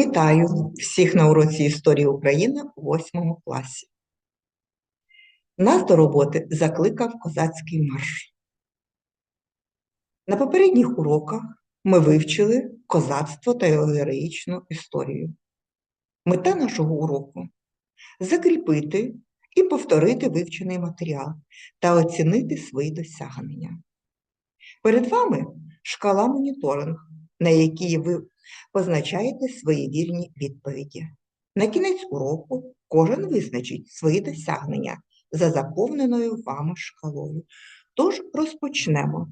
Вітаю всіх на уроці історії України у 8 класі. Нас до роботи закликав козацький марш. На попередніх уроках ми вивчили козацтво та його героїчну історію. Мета нашого уроку закріпити і повторити вивчений матеріал та оцінити свої досягнення. Перед вами шкала моніторинг, на якій ви позначаєте свої вірні відповіді. На кінець уроку кожен визначить свої досягнення за заповненою вами шкалою. Тож розпочнемо.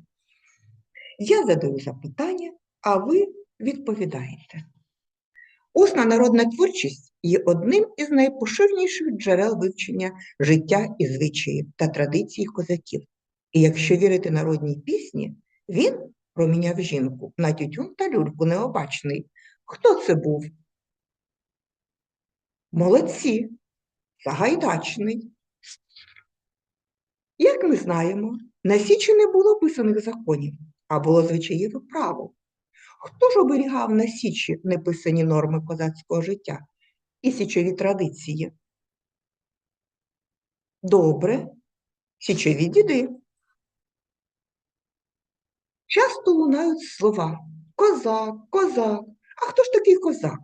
Я задаю запитання, а ви відповідаєте. Усна народна творчість є одним із найпоширеніших джерел вивчення життя і звичаїв та традицій козаків. І якщо вірити народній пісні, він проміняв жінку на тютюн та люльку необачний. Хто це був? Молодці, Сагайдачний. Як ми знаємо, на Січі не було писаних законів, а було звичаєве право. Хто ж оберігав на Січі неписані норми козацького життя і січові традиції? Добре, січові діди. Часто лунають слова козак, козак. А хто ж такий козак?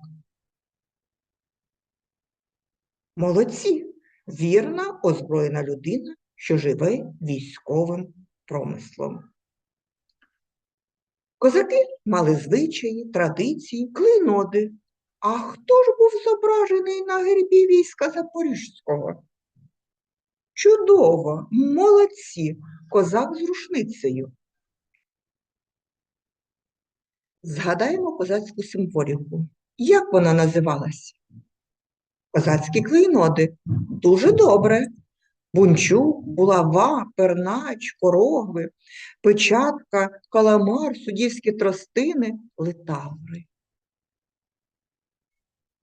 Молодці, вірна, озброєна людина, що живе військовим промислом. Козаки мали звичаї, традиції, клейноди. А хто ж був зображений на гербі війська Запорізького? Чудово, молодці, козак з рушницею. Згадаємо козацьку символіку. Як вона називалась? Козацькі клейноди. Дуже добре. Бунчук, булава, пернач, корогви, печатка, каламар, суддівські тростини, литаври.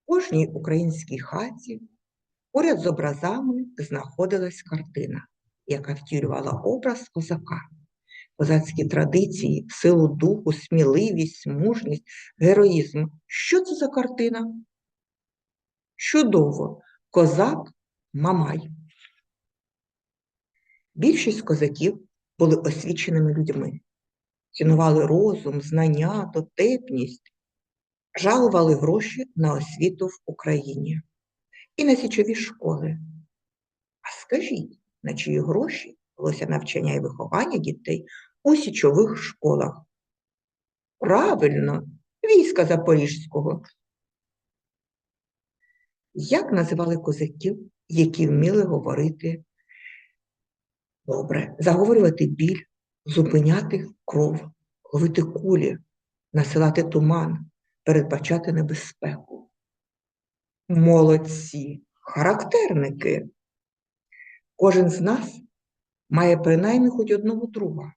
В кожній українській хаті поряд з образами знаходилась картина, яка втілювала образ козака козацькі традиції, силу духу, сміливість, мужність, героїзм. Що це за картина? Чудово! Козак Мамай. Більшість козаків були освіченими людьми, цінували розум, знання, дотепність, жалували гроші на освіту в Україні і на січові школи. А скажіть, на чиї гроші велося навчання і виховання дітей у січових школах. Правильно, війська Запорізького. Як називали козаків, які вміли говорити добре, заговорювати біль, зупиняти кров, ловити кулі, насилати туман, передбачати небезпеку? Молодці, характерники. Кожен з нас має принаймні хоч одного друга.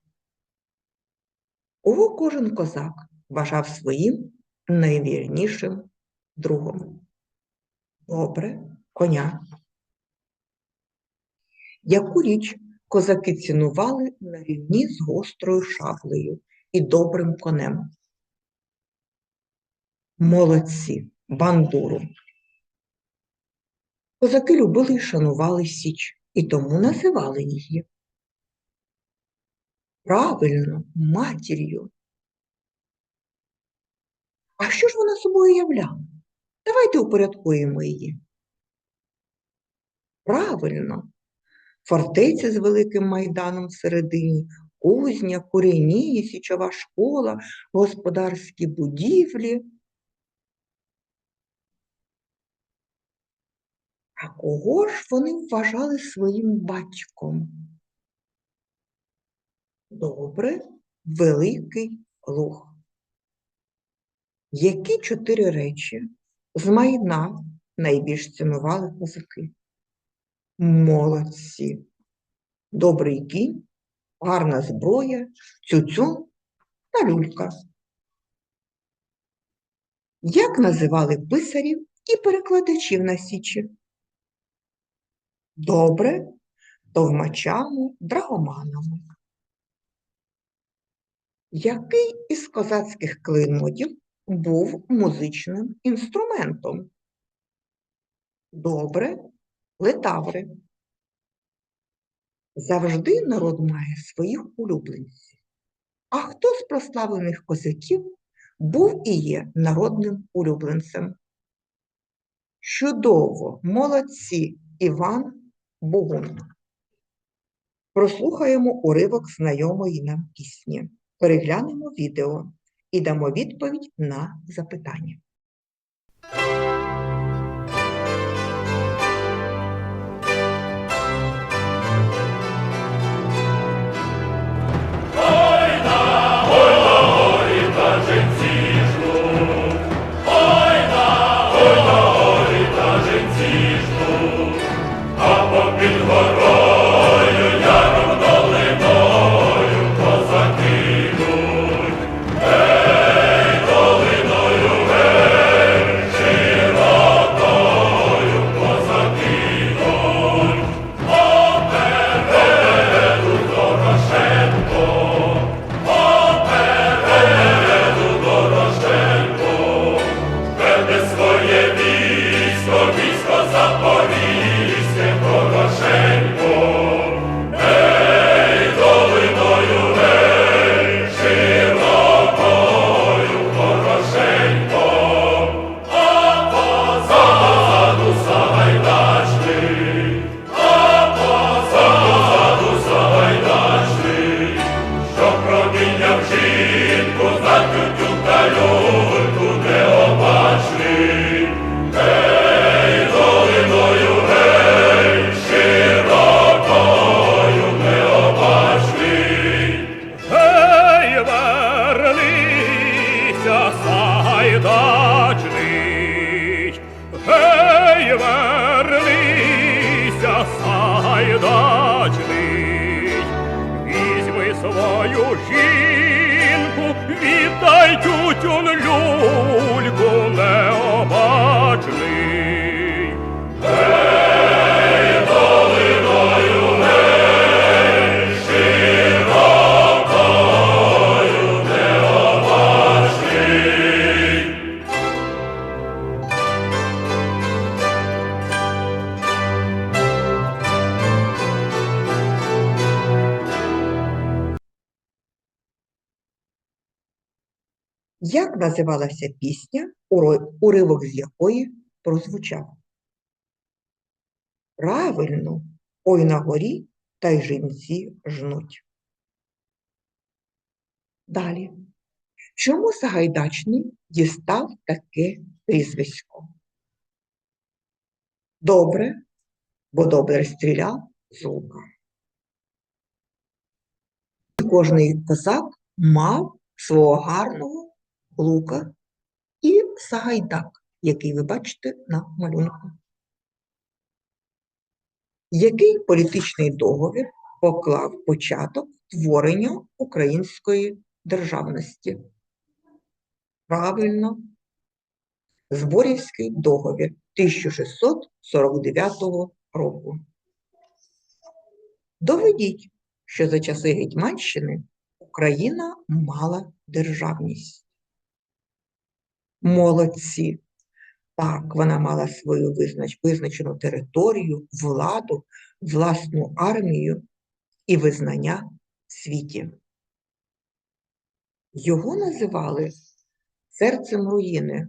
Кого кожен козак вважав своїм найвірнішим другом. Добре, коня. Яку річ козаки цінували на рівні з гострою шаблею і добрим конем? Молодці, бандуру. Козаки любили і шанували Січ, і тому називали її правильно матір'ю. А що ж вона собою являла? Давайте упорядкуємо її. Правильно, фортеця з великим майданом всередині, кузня, курені, січова школа, господарські будівлі. А кого ж вони вважали своїм батьком? Добре, великий луг. Які чотири речі з майна найбільш цінували козаки? Молодці. Добрий кінь, гарна зброя, цюцю та люлька. Як називали писарів і перекладачів на Січі? Добре, товмачами, драгоманами. Який із козацьких клейнотів був музичним інструментом. Добре, летаври. Завжди народ має своїх улюбленців. А хто з прославлених козаків був і є народним улюбленцем? Чудово, молодці, Іван Богун. Прослухаємо уривок знайомої нам пісні, переглянемо відео і дамо відповідь на запитання. Називалася пісня, уривок з якої прозвучав? Правильно, ой на горі та й жінці жнуть. Далі. Чому Сагайдачний дістав таке прізвисько? Добре, бо добре стріляв з лука. Кожний козак мав свого гарного лука і сагайдак, який ви бачите на малюнку. Який політичний договір поклав початок творенню української державності? Правильно, Зборівський договір 1649 року. Доведіть, що за часи Гетьманщини Україна мала державність. Молодці. Так, вона мала свою визнач, визначену територію, владу, власну армію і визнання в світі. Його називали серцем руїни.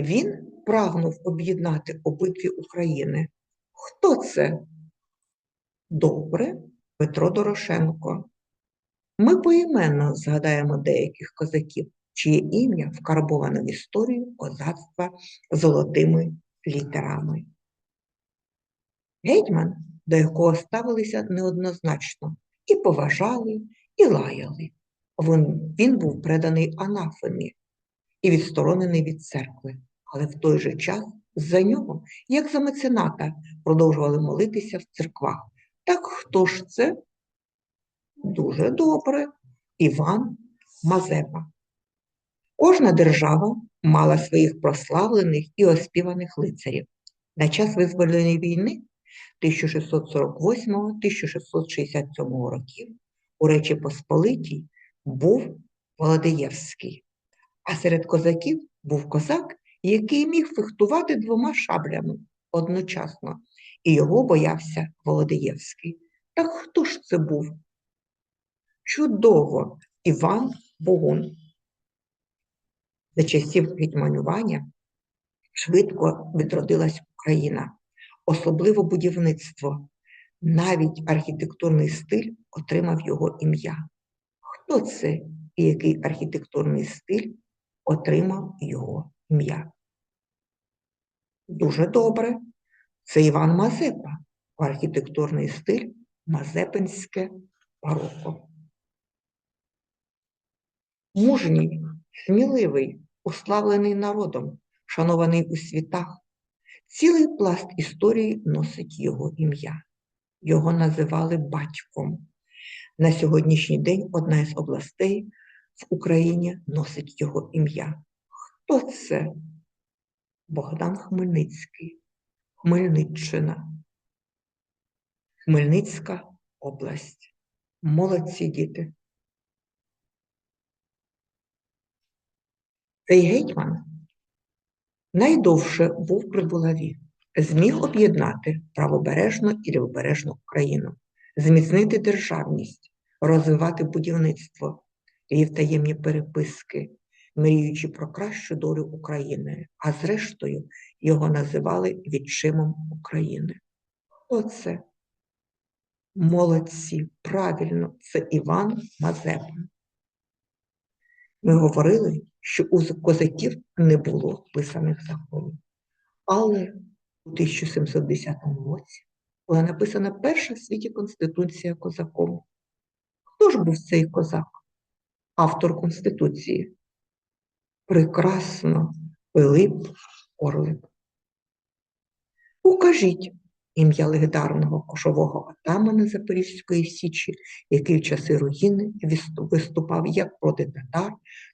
Він прагнув об'єднати обидві України. Хто це? Добре, Петро Дорошенко. Ми поіменно згадаємо деяких козаків, чиє ім'я вкарбоване в історію козацтва золотими літерами. Гетьман, до якого ставилися неоднозначно, і поважали, і лаяли. Він, він був преданий анафемі і відсторонений від церкви, але в той же час за нього, як за мецената, продовжували молитися в церквах. Так хто ж це? Дуже добре. Іван Мазепа. Кожна держава мала своїх прославлених і оспіваних лицарів. На час визвольної війни 1648-1667 років у Речі Посполитій був Володиєвський, А серед козаків був козак, який міг фехтувати двома шаблями одночасно, і його боявся Володиєвський. Так хто ж це був? Чудово, Іван Богун. За часів гетьманювання швидко відродилась Україна, особливо будівництво. Навіть архітектурний стиль отримав його ім'я. Хто це і який архітектурний стиль отримав його ім'я? Дуже добре. Це Іван Мазепа, архітектурний стиль Мазепинське бароко. Мужній, сміливий, уславлений народом, шанований у світах. Цілий пласт історії носить його ім'я. Його називали батьком. На сьогоднішній день одна із областей в Україні носить його ім'я. Хто це? Богдан Хмельницький, Хмельниччина, Хмельницька область. Молодці діти. Цей гетьман найдовше був при булаві, зміг об'єднати правобережну і лівобережну Україну, зміцнити державність, розвивати будівництво, вів таємні переписки, мріючи про кращу долю України, а зрештою його називали відчимом України. Хто це? Молодці, правильно, це Іван Мазепа. Ми говорили, що у козаків не було писаних законів. Але у 1710 році була написана перша в світі Конституція козаком. Хто ж був цей козак? Автор Конституції? Прекрасно, Пилип Орлик. Укажіть ім'я легендарного кошового отамана Запорізької Січі, який в часи руїни виступав як проти татар,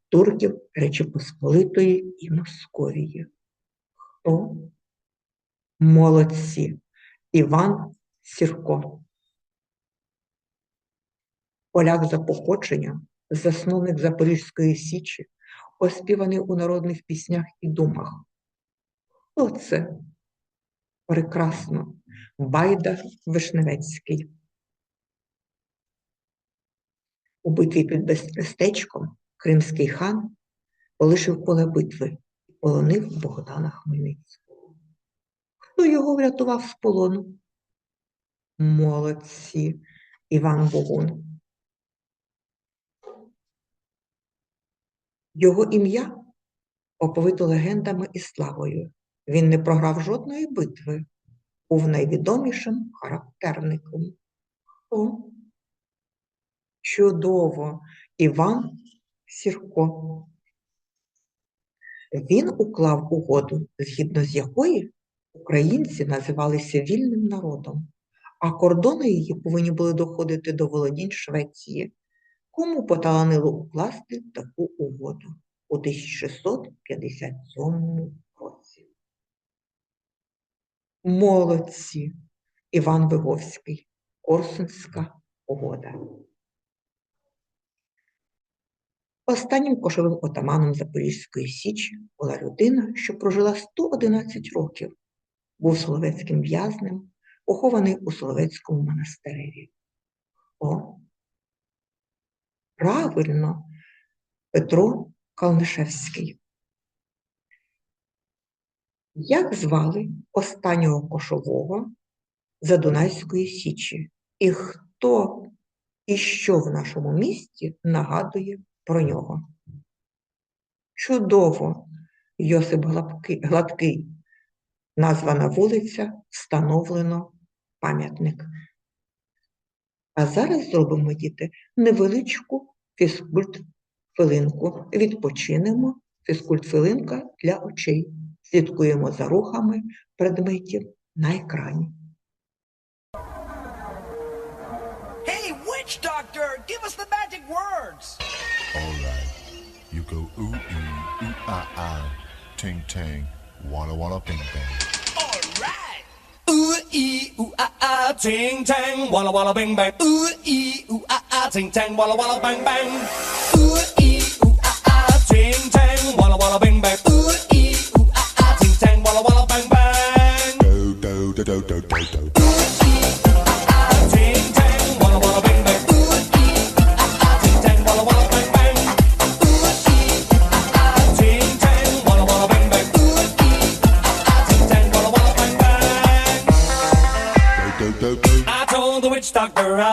турків, Речі Посполитої і Московії. Хто? Молодці. Іван Сірко. Поляк за походженням, засновник Запорізької Січі, оспіваний у народних піснях і думах. Хто це? Прекрасно. Байда Вишневецький. У битві під Бестечком кримський хан полишив поле битви і полонив Богдана Хмельницького. Хто його врятував з полону? Молодці, Іван Богун. Його ім'я оповито легендами і славою. Він не програв жодної битви, був найвідомішим характерником. Хто? Чудово, Іван Сірко. Він уклав угоду, згідно з якої українці називалися вільним народом, а кордони її повинні були доходити до володінь Швеції. Кому поталанило укласти таку угоду у 1657 році? Молодці! Іван Виговський, Корсунська угода. Останнім кошовим отаманом Запорізької Січі була людина, що прожила 111 років, був соловецьким в'язнем, похований у Соловецькому монастиреві. О, правильно, Петро Калнишевський. Як звали останнього кошового Задунайської Січі? І хто і що в нашому місті нагадує про нього? Чудово! Йосип Гладкий. Названа вулиця, встановлено пам'ятник. А зараз зробимо, діти, невеличку фізкульт-хвилинку. Відпочинемо. Фізкульт-хвилинка для очей. Слідкуємо за рухами предметів на екрані. Hey, witch doctor, give us the magic words. All right. You go ooh ee, ooh ah ah, ting tang, walla walla bing bang. All right. Ooh ee ooh ah ah, ting tang, walla walla bang bang. Ooh ee ooh ah ah, ting tang, walla walla bang bang. Ooh ee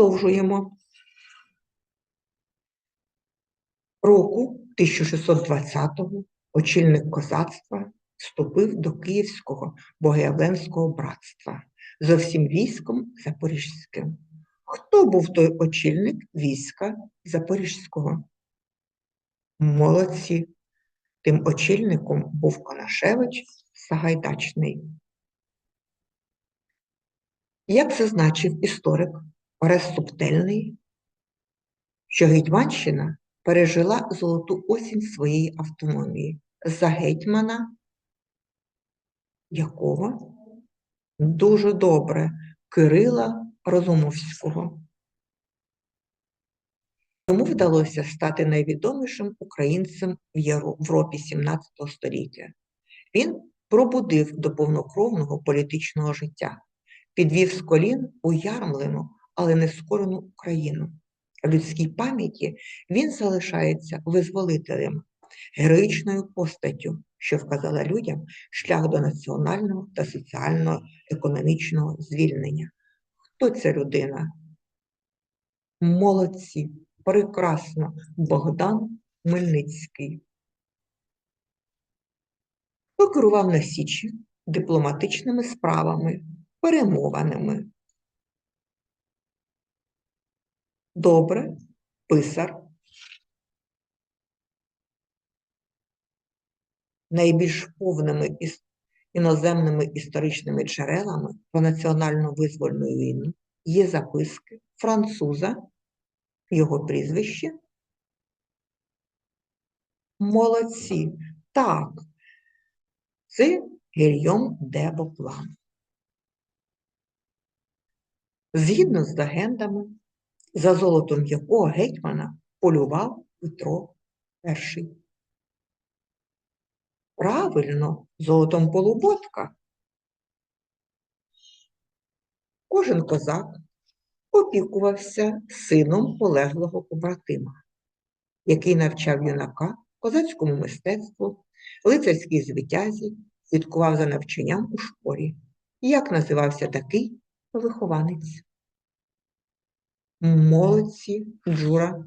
Продовжуємо. Року 1620-го очільник козацтва вступив до Київського Богоявленського братства зо всім військом Запорізьким. Хто був той очільник війська Запорізького? Молодці. Тим очільником був Конашевич Сагайдачний. Як зазначив історик Орес Субтельний, що Гетьманщина пережила золоту осінь своєї автономії за гетьмана, якого дуже добре Кирила Розумовського. Йому вдалося стати найвідомішим українцем в Європі 17 століття. Він пробудив до повнокровного політичного життя підвів з колін уярмлену, але нескорену Україну. В людській пам'яті він залишається визволителем, героїчною постаттю, що вказала людям шлях до національного та соціально-економічного звільнення. Хто ця людина? Молодці, прекрасно, Богдан Хмельницький. Хто керував на Січі дипломатичними справами, перемовинами. Добре, писар. Найбільш повними іноземними історичними джерелами про національну визвольну війну є записки француза, його прізвище. Молодці. Так, це Гільйом де Боплан. Згідно з легендами, за золотом якого гетьмана полював Петро І. Правильно, золотом полуботка. Кожен козак опікувався сином полеглого побратима, який навчав юнака козацькому мистецтву, лицарській звитязі, слідкував за навчанням у школі. Як називався такий вихованець? Молодці, Джура.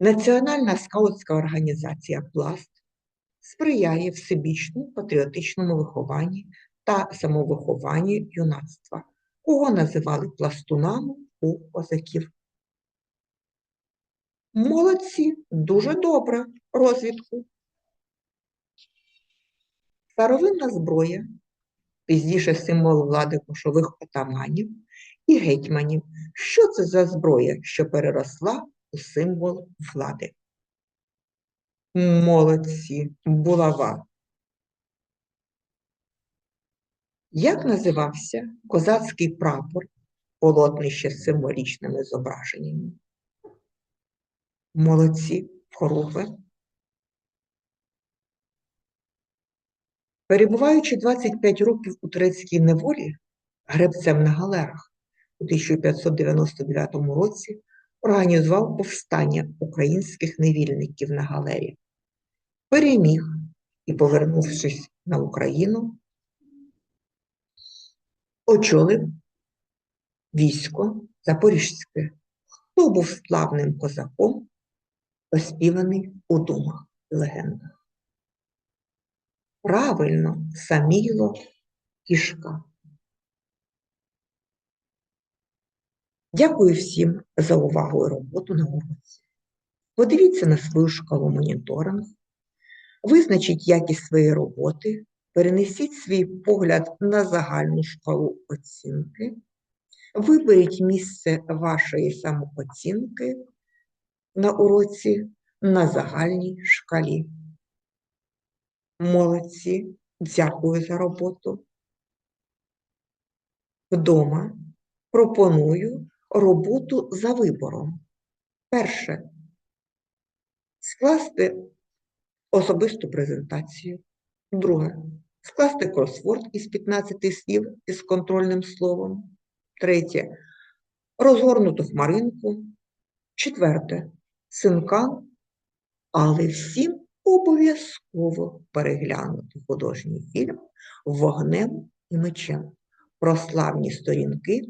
Національна скаутська організація Пласт сприяє всебічному патріотичному вихованні та самовихованні юнацтва, кого називали пластунами у козаків. Молодці, дуже добре, розвідку. Старовинна зброя, пізніше символ влади кошових отаманів і гетьманів. Що це за зброя, що переросла у символ влади? Молодці, булава. Як називався козацький прапор, полотнище з символічними зображеннями? Молодці, хоругви. Перебуваючи 25 років у турецькій неволі, гребцем на галерах, у 1599 році організував повстання українських невільників на галері. Переміг і, повернувшись на Україну, очолив військо Запорізьке. Хто був славним козаком, оспіваний у думах і легендах. Правильно, Саміло Кішка. Дякую всім за увагу і роботу на уроці. Подивіться на свою шкалу моніторинг, визначіть якість своєї роботи, перенесіть свій погляд на загальну шкалу оцінки, виберіть місце вашої самооцінки на уроці на загальній шкалі. Молодці, дякую за роботу. Вдома пропоную роботу за вибором. Перше. Скласти особисту презентацію. Друге. Скласти кросворд із 15 слів із контрольним словом. Третє. Розгорнуту хмаринку. Четверте. Синкан. Але всім обов'язково переглянути художній фільм Вогнем і мечем про славні сторінки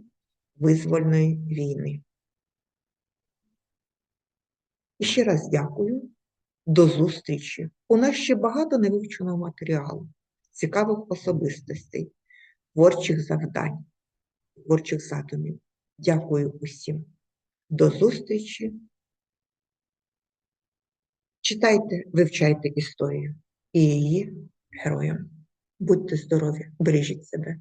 визвольної війни. І ще раз дякую. До зустрічі. У нас ще багато невивченого матеріалу, цікавих особистостей, творчих завдань, творчих задумів. Дякую усім. До зустрічі. Читайте, вивчайте історію і її героям. Будьте здорові, бережіть себе.